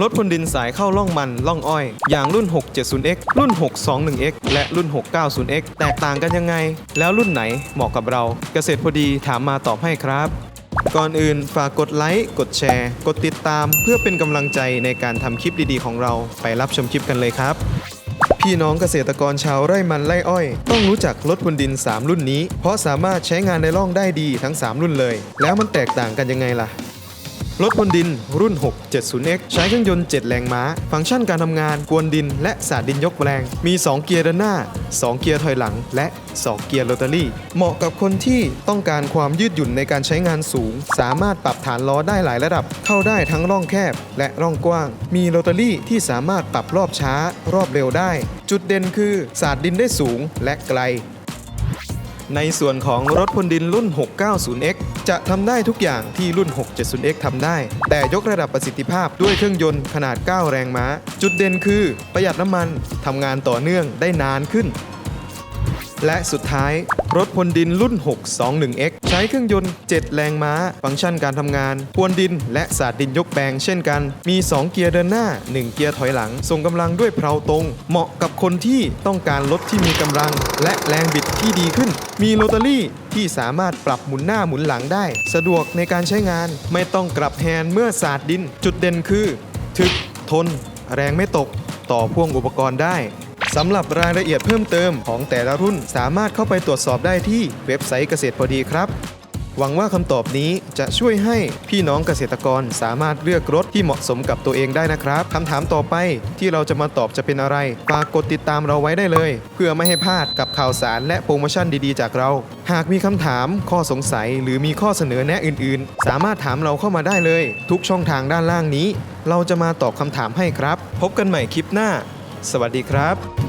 รถพรวนดินสายเข้าล่องมันล่องอ้อย อย่างรุ่น 670X รุ่น 621X และรุ่น 690X แตกต่างกันยังไง แล้วรุ่นไหนเหมาะกับเรา เกษตรพอดีถามมาตอบให้ครับก่อนอื่นฝากกดไลค์ กดแชร์ กดติดตาม เพื่อเป็นกำลังใจในการทำคลิปดีๆของเราไปรับชมคลิปกันเลยครับ พี่น้องเกษตรกรชาวไร่มันไร่อ้อย ต้องรู้จักรถพนดิน 3 รุ่นนี้ เพราะสามารถใช้งานในร่องได้ดีทั้ง 3 รุ่นเลย แล้วมันแตกต่างกันยังไงล่ะ รถบนดินรุ่น 670X ใช้เครื่องยนต์ 7 แรงม้า ฟังก์ชันการทำงานกวนดิน และสาดดินยกแรง มี 2 เกียร์ด้านหน้า 2 เกียร์ถอยหลัง และ 2 เกียร์โรตารี่ เหมาะกับคนที่ต้องการความยืดหยุ่นในการใช้งานสูง สามารถปรับฐานล้อได้หลายระดับ เข้าได้ทั้งร่องแคบ และร่องกว้าง มีโรตารี่ที่สามารถปรับรอบช้ารอบเร็วได้ จุดเด่นคือสาดดินได้สูงและไกล ในส่วนของรถพลดินรุ่น 690X จะทำได้ทุกอย่างที่รุ่น 670X ทำได้ แต่ยกระดับประสิทธิภาพด้วยเครื่องยนต์ขนาด 9 แรงม้า จุดเด่นคือประหยัดน้ำมันทำงานต่อเนื่องได้นานขึ้น และสุดท้าย รถพลดินรุ่น 621X ใช้เครื่องยนต์ 7 แรงม้า ฟังก์ชันการทำงานพรวนดิน และสาดดินยกแปลงเช่นกัน มี 2 เกียร์เดินหน้า 1 เกียร์ถอยหลัง ส่งกำลังด้วยเพลาตรง เหมาะกับคนที่ต้องการรถที่มีกำลัง และแรงบิด ที่ดีขึ้น มีโรตารี่ที่สามารถปรับหมุนหน้าหมุนหลังได้ สะดวกในการใช้งาน ไม่ต้องกลับแฮนด์เมื่อสาดดิน จุดเด่นคือ ถึก ทน แรงไม่ตก ต่อพ่วงอุปกรณ์ได้สำหรับรายละเอียดเพิ่มเติมของแต่ละรุ่น สามารถเข้าไปตรวจสอบได้ที่เว็บไซต์เกษตรพอดีครับ หวังว่าคำตอบนี้จะช่วยให้พี่น้องเกษตรกรสามารถเลือกรถที่เหมาะสมกับตัวเองได้นะครับคำถามต่อไปที่เราจะมาตอบจะเป็นอะไรฝากกดติดตามเราไว้ได้เลย เพื่อไม่ให้พลาดกับข่าวสารและโปรโมชั่นดีๆ จากเรา หากมีคำถาม ข้อสงสัย หรือมีข้อเสนอแนะอื่น ๆ สามารถถามเราเข้ามาได้เลย ทุกช่องทางด้านล่างนี้ เราจะมาตอบคำถามให้ครับ พบกันใหม่คลิปหน้า สวัสดีครับ